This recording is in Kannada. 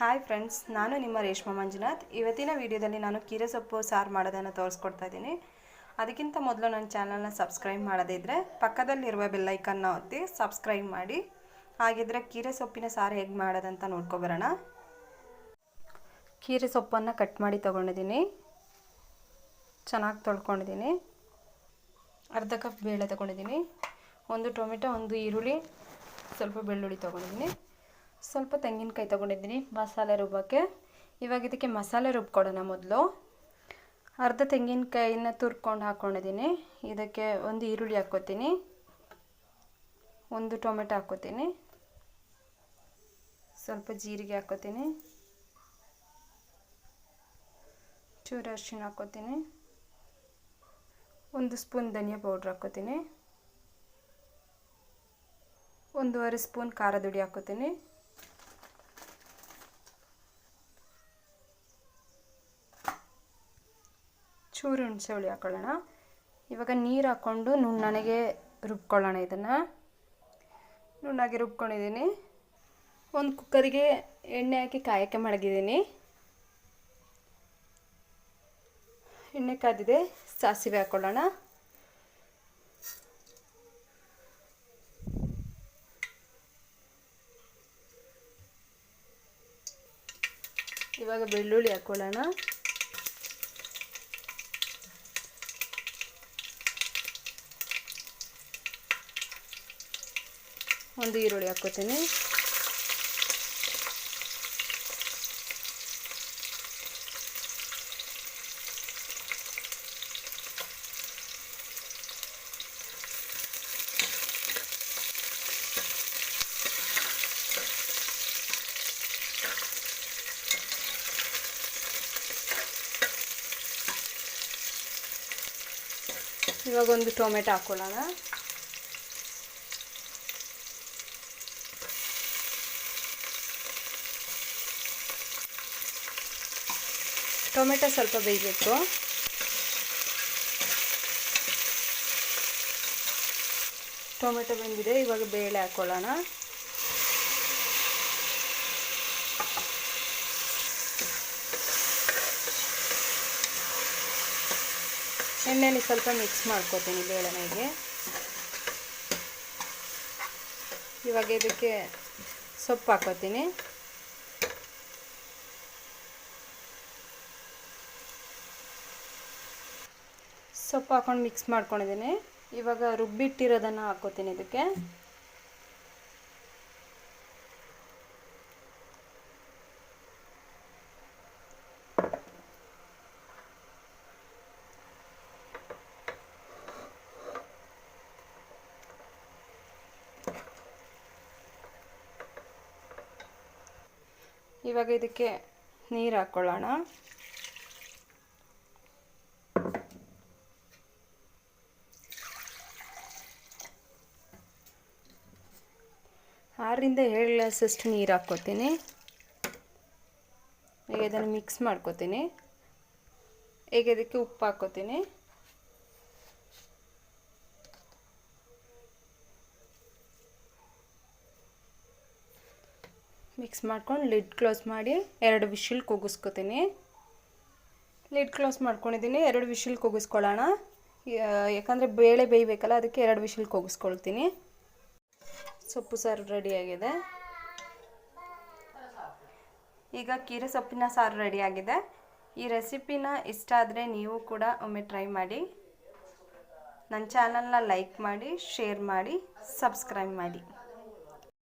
ಹಾಯ್ ಫ್ರೆಂಡ್ಸ್ ನಾನು ನಿಮ್ಮ ರೇಷ್ಮಾ ಮಂಜುನಾಥ್. ಇವತ್ತಿನ ವಿಡಿಯೋದಲ್ಲಿ ನಾನು ಕೀರೆ ಸೊಪ್ಪು ಸಾರು ಮಾಡೋದನ್ನು ತೋರಿಸ್ಕೊಡ್ತಾ ಇದ್ದೀನಿ. ಅದಕ್ಕಿಂತ ಮೊದಲು ನನ್ನ ಚಾನಲ್ನ ಸಬ್ಸ್ಕ್ರೈಬ್ ಮಾಡದಿದ್ದರೆ ಪಕ್ಕದಲ್ಲಿರುವ ಬೆಲ್ಲೈಕನ್ನ ಒತ್ತಿ ಸಬ್ಸ್ಕ್ರೈಬ್ ಮಾಡಿ. ಹಾಗಿದ್ರೆ ಕೀರೆ ಸೊಪ್ಪಿನ ಸಾರು ಹೇಗೆ ಮಾಡೋದಂತ ನೋಡ್ಕೊಬರೋಣ. ಕೀರೆ ಸೊಪ್ಪನ್ನು ಕಟ್ ಮಾಡಿ ತೊಗೊಂಡಿದ್ದೀನಿ. ಚೆನ್ನಾಗಿ ತೊಳ್ಕೊಂಡಿದ್ದೀನಿ. ಅರ್ಧ ಕಪ್ ಬೇಳೆ ತೊಗೊಂಡಿದ್ದೀನಿ. ಒಂದು ಟೊಮೆಟೊ, ಒಂದು ಈರುಳ್ಳಿ, ಸ್ವಲ್ಪ ಬೆಳ್ಳುಳ್ಳಿ ತೊಗೊಂಡಿದ್ದೀನಿ. ಸ್ವಲ್ಪ ತೆಂಗಿನಕಾಯಿ ತೊಗೊಂಡಿದ್ದೀನಿ ಮಸಾಲೆ ರುಬ್ಬೋಕ್ಕೆ. ಇವಾಗ ಇದಕ್ಕೆ ಮಸಾಲೆ ರುಬ್ಕೊಡೋಣ ಮೊದಲು. ಅರ್ಧ ತೆಂಗಿನಕಾಯಿನ ತುರ್ಕೊಂಡು ಹಾಕ್ಕೊಂಡಿದ್ದೀನಿ ಇದಕ್ಕೆ ಒಂದು ಈರುಳ್ಳಿ ಹಾಕ್ಕೋತೀನಿ. ಒಂದು ಟೊಮೆಟೊ ಹಾಕ್ಕೋತೀನಿ. ಸ್ವಲ್ಪ ಜೀರಿಗೆ ಹಾಕ್ಕೋತೀನಿ. ಚೂರು ಅರ್ಶಿನ ಹಾಕ್ಕೋತೀನಿ. ಒಂದು ಸ್ಪೂನ್ ಧನಿಯಾ ಪೌಡ್ರ್ ಹಾಕ್ಕೋತೀನಿ. ಒಂದೂವರೆ ಸ್ಪೂನ್ ಖಾರದ ಹುಡಿ ಹಾಕ್ಕೋತೀನಿ. ಚೂರು ಹುಣಸೆ ಹುಳಿ ಹಾಕ್ಕೊಳ್ಳೋಣ ಇವಾಗ ನೀರು ಹಾಕ್ಕೊಂಡು ನುಣ್ಣಗೆ ರುಬ್ಕೊಳ್ಳೋಣ ಇದನ್ನು. ನುಣ್ಣಗೆ ರುಬ್ಕೊಂಡಿದ್ದೀನಿ. ಒಂದು ಕುಕ್ಕರಿಗೆ ಎಣ್ಣೆ ಹಾಕಿ ಕಾಯಕ್ಕೆ ಮಡಗಿದ್ದೀನಿ. ಎಣ್ಣೆ ಕಾದಿದೆ ಸಾಸಿವೆ ಹಾಕ್ಕೊಳ್ಳೋಣ ಇವಾಗ ಬೆಳ್ಳುಳ್ಳಿ ಹಾಕ್ಕೊಳ್ಳೋಣ ಒಂದು ಈರುಳ್ಳಿ ಹಾಕ್ಕೋತೀನಿ. ಇವಾಗ ಒಂದು ಟೊಮೆಟೊ ಹಾಕ್ಕೊಳ್ಳೋಣ ಟೊಮೆಟೊ ಸ್ವಲ್ಪ ಬೇಯಬೇಕು ಟೊಮೆಟೊ ಬಂದಿದೆ, ಇವಾಗ ಬೇಳೆ ಹಾಕ್ಕೊಳ್ಳೋಣ ಎಣ್ಣೆಲಿ ಸ್ವಲ್ಪ ಮಿಕ್ಸ್ ಮಾಡ್ಕೋತೀನಿ ಬೇಳೆನೆಗೆ. ಇವಾಗ ಇದಕ್ಕೆ ಸೊಪ್ಪು ಹಾಕೋತೀನಿ. ಸೊಪ್ಪು ಹಾಕೊಂಡು ಮಿಕ್ಸ್ ಮಾಡ್ಕೊಂಡಿದ್ದೀನಿ. ಇವಾಗ ರುಬ್ಬಿಟ್ಟಿರೋದನ್ನು ಹಾಕೋತೀನಿ ಇದಕ್ಕೆ. ಇವಾಗ ಇದಕ್ಕೆ ನೀರು ಹಾಕ್ಕೊಳ್ಳೋಣ ಆರರಿಂದ ಏಳು ಗ್ಲಾಸಷ್ಟು ನೀರು ಹಾಕ್ಕೋತೀನಿ. ಈಗ ಇದನ್ನು ಮಿಕ್ಸ್ ಮಾಡ್ಕೋತೀನಿ. ಈಗ ಇದಕ್ಕೆ ಉಪ್ಪು ಹಾಕ್ಕೋತೀನಿ. ಮಿಕ್ಸ್ ಮಾಡ್ಕೊಂಡು ಲಿಡ್ ಕ್ಲೋಸ್ ಮಾಡಿ ಎರಡು ವಿಶಿಲ್ ಕೂಗಿಸ್ಕೊತೀನಿ ಲಿಡ್ ಕ್ಲೋಸ್ ಮಾಡ್ಕೊಂಡಿದ್ದೀನಿ, ಎರಡು ವಿಶಿಲ್ ಕೂಗಿಸ್ಕೊಳ್ಳೋಣ ಯಾಕಂದರೆ ಬೇಳೆ ಬೇಯಬೇಕಲ್ಲ, ಅದಕ್ಕೆ ಎರಡು ವಿಶಿಲ್ ಕೂಗಿಸ್ಕೊಳ್ತೀನಿ ಸೊಪ್ಪು ಸಾರು ರೆಡಿಯಾಗಿದೆ ಈಗ ಕೀರೆ ಸೊಪ್ಪಿನ ಸಾರು ರೆಡಿಯಾಗಿದೆ ಈ ರೆಸಿಪಿನ ಇಷ್ಟ ಆದರೆ ನೀವು ಕೂಡ ಒಮ್ಮೆ ಟ್ರೈ ಮಾಡಿ. ನನ್ನ ಚಾನಲ್ನ ಲೈಕ್ ಮಾಡಿ ಶೇರ್ ಮಾಡಿ ಸಬ್ಸ್ಕ್ರೈಬ್ ಮಾಡಿ.